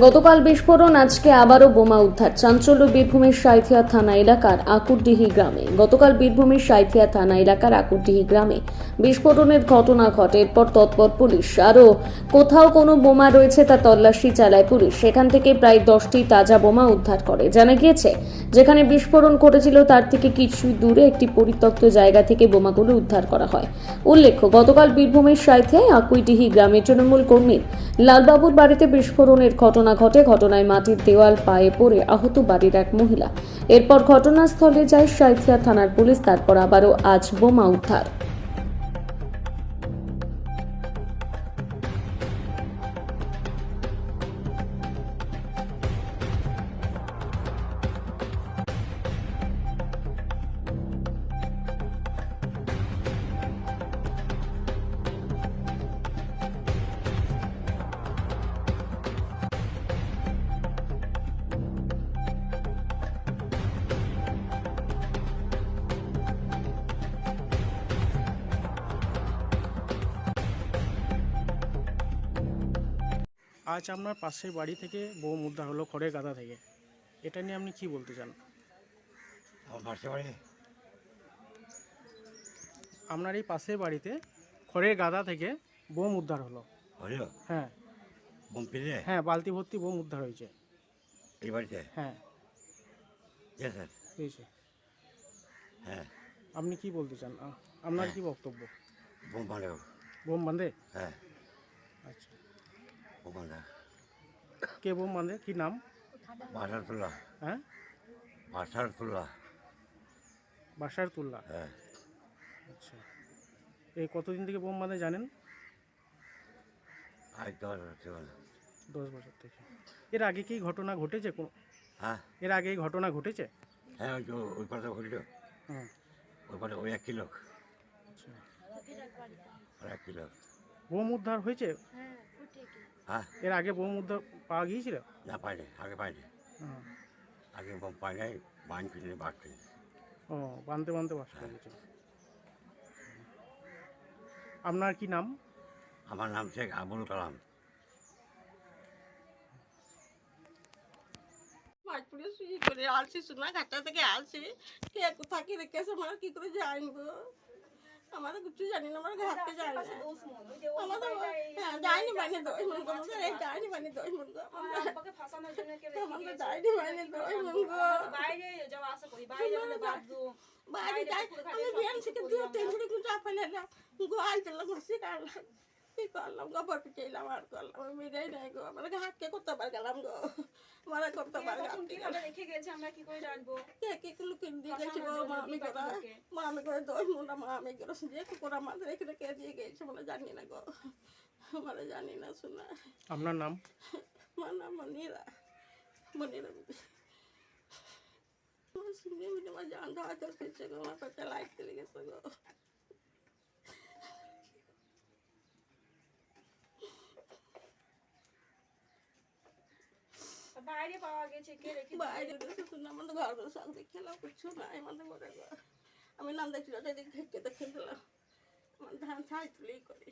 গতকাল বিস্ফোরণ, আজকে আবারও বোমা উদ্ধার। চাঞ্চল্য, বীরভূমের সাঁইথিয়া থানা এলাকার আকুরডিহি গ্রামে। গতকাল বীরভূমের সাঁইথিয়া থানা এলাকার আকুরডিহি গ্রামে বিস্ফোরণের ঘটনা ঘটে। এরপর তৎপর পুলিশ। আরও কোথাও কোনো বোমা রয়েছে তা তল্লাশি চালায় পুলিশ। সেখান থেকে প্রায় দশটি তাজা বোমা উদ্ধার করে। জানা গিয়েছে, যেখানে বিস্ফোরণ ঘটেছিল, তার থেকে কিছু দূরে একটি পরিত্যক্ত জায়গা থেকে বোমাগুলো উদ্ধার করা হয়। উল্লেখ্য, গতকাল বীরভূমের সাঁইথিয়ায় আকুইডিহি গ্রামে তৃণমূল কর্মীর লালবাবুর বাড়িতে বিস্ফোরণের ঘটনা ঘটে, ঘটনায় মাটির দেওয়াল পায়ে পড়ে আহত বাড়ির এক মহিলা। এরপর ঘটনাস্থলে যায় সাইথিয়া থানার পুলিশ, তারপর আবারও আজ বোমা উদ্ধার। আজ আপনার পাশের বাড়ি থেকে বোম উদ্ধার হলো খড়ের গাদা থেকে। এটা নিয়ে আপনি কি বলতে চান? আমার বাড়ি? আপনার এই পাশের বাড়িতে খড়ের গাদা থেকে বোম উদ্ধার হলো। হলো? হ্যাঁ। বোম পেলে? হ্যাঁ বালতি ভর্তি বোম উদ্ধার হয়েছে। এই বাড়িতে? হ্যাঁ। হ্যাঁ। আপনি কি বলতে চান? আ- আপনার কি বক্তব্য? বোম মারে বোম বাঁধে হ্যাঁ। আচ্ছা। মারে কে বোম বাঁধে কি নাম? বাসার তোলা হ্যাঁ? বাসার তোলা বাসার তুল্লা হ্যাঁ। আচ্ছা। এই কতদিন থেকে বোম বাঁধে জানেন? আজ দশ বলে দশ বছর থেকে। এর আগে কি ঘটনা ঘটেছে কোন? হ্যাঁ। এর আগে এই ঘটনা ঘটেছে? হ্যাঁ ওই ওই পাশে ঘটল। হুম। ওই পাশে ওই এক কিলো আচ্ছা। এক কিলো বোম উদ্ধার হয়েছে? হ্যাঁ এর আগে বোম উদ্ধার পাওয়া গিয়েছিল? না পাইনি আগে পাইনি। আগে বোম পাই নাই বান কিনে ও বানতে বানতে বাস হয়ে। আপনার কি নাম? আমার নাম শেখ আবুল কালাম। মাছপুরে শুয়ে করে আলছি সোনা ঘাটটা থেকে আলছি কে কোথায় কি রেখেছে আমরা কি করে জানব? আমরা তো কিছু জানি না আমরা ঘাটতে যাই না। আমাদের যাইনি মানে দই মন গো আমাদের যাইনি মানে দই মন গো আমাদের যাইনি মানে দই মন গো বাইরে যাওয়া আসা করি বাইরে যাব বাথরুম বাড়ি যাই আমি বিয়ান থেকে দূর তেঁতুড়ি কিন্তু আপনার গো আল চললাম করছি কারলাম? কি করলাম? গোবর পিটাইলাম আর করলাম আমি মিলাই নাই গো। আমরা হাতকে করতে পার গো। আমরা করতে পার গেলাম। রেখে গেছে আমরা কি কে কে কুলু কিন দিয়ে গেছে গো মামি করা দই মুন্ডা মামি করে যে কুকুরা মাঝে রেখে রেখে দিয়ে গেছে মানে জানি না গো। মানে জানি না শোনা। আপনার নাম? মানা মনিরা। মনিরা বিবি। আমার সঙ্গে মিলে আমার জান দেওয়া করছে গো আমার পেটে লাইট চলে গেছে গো। বাইরে পাওয়া গেছে কে রেখে বাইরে গেছে ঘর ঘর খেলা কিছু নাই আমাদের ঘরে আমি নাম দেখছিল দেখে দেখে দিলাম আমার ধান ছাই তুলেই করি।